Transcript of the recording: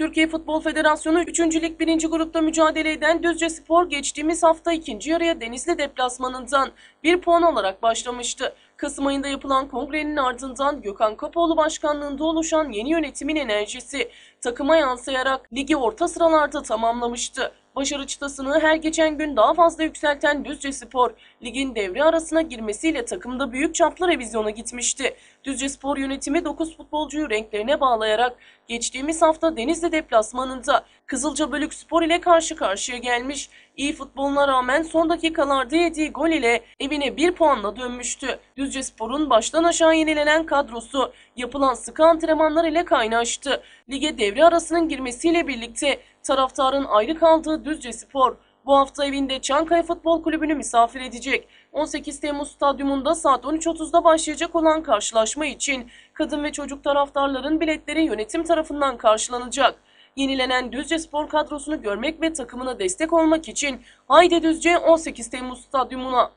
Türkiye Futbol Federasyonu 3. Lig 1. grupta mücadele eden Düzce Spor geçtiğimiz hafta ikinci yarıya Denizli deplasmanından bir puan alarak başlamıştı. Kasım ayında yapılan kongrenin ardından Gökhan Kapoğlu başkanlığında oluşan yeni yönetimin enerjisi takıma yansıyarak ligi orta sıralarda tamamlamıştı. Başarı çıtasını her geçen gün daha fazla yükselten Düzce Spor, ligin devre arasına girmesiyle takımda büyük çaplı revizyona gitmişti. Düzce Spor yönetimi 9 futbolcuyu renklerine bağlayarak geçtiğimiz hafta Denizli deplasmanında Kızılca Bölük Spor ile karşı karşıya gelmiş. İyi futboluna rağmen son dakikalarda yediği gol ile evine bir puanla dönmüştü. Düzce Spor'un baştan aşağı yenilenen kadrosu yapılan sıkı antrenmanlar ile kaynaştı. Lige devre arasının girmesiyle birlikte taraftarın ayrı kaldığı Düzce Spor bu hafta evinde Çankaya Futbol Kulübü'nü misafir edecek. 18 Temmuz Stadyumunda saat 13.30'da başlayacak olan karşılaşma için kadın ve çocuk taraftarların biletleri yönetim tarafından karşılanacak. Yenilenen Düzce Spor kadrosunu görmek ve takımına destek olmak için Haydi Düzce 18 Temmuz Stadyumuna.